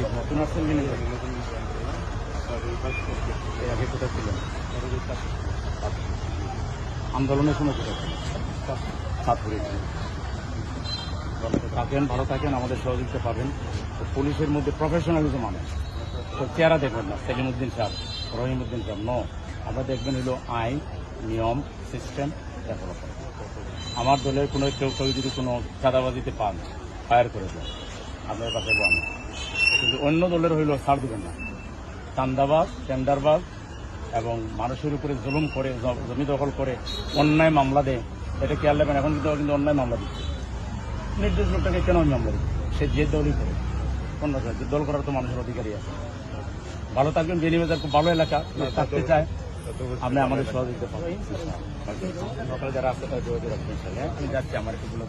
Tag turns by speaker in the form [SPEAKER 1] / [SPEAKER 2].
[SPEAKER 1] নতুন আসছেন এর আগে কোথায় ছিলেন আন্দোলনের সময় থাকেন, ভালো থাকেন, আমাদের সহযোগিতা পাবেন। পুলিশের মধ্যে প্রফেশনালিজম আনে তো চেহারা দেখবেন না। সেলিমুদ্দিন সাহেব রহিমউদ্দিন সাহেব ন আপনারা দেখবেন হলো আইন, নিয়ম সিস্টেম ডেভেলপ আমার দলের কোনো কেউ কেউ যদি কোনো চাঁদাবাজিতে পান ফায়ার করে দেন। আপনার কাছে বল কিন্তু অন্য দলের হইল ছাড় দিবেন না। চান্দাবাজ টেন্ডারবাজ এবং মানুষের উপরে জুলুম করে জমি দখল করে অন্যায় মামলা দেয় এটা খেয়াল রাখবেন এখন কিন্তু কিন্তু অন্যায় মামলা দিচ্ছে। নির্দোষ লোকটাকে কেন মামলা দিচ্ছে? সে যে দলই করে অন্য দল করার তো মানুষের অধিকারই আছে। ভালো থাকবেন বেনিবাজার খুব ভালো এলাকা থাকতে চায় আপনি আমাদের সহযোগিতা পাবেন। সকালে যারা আসতে তারা যোগাযোগ রাখবেন। আমি যাচ্ছি আমার একটু গুলো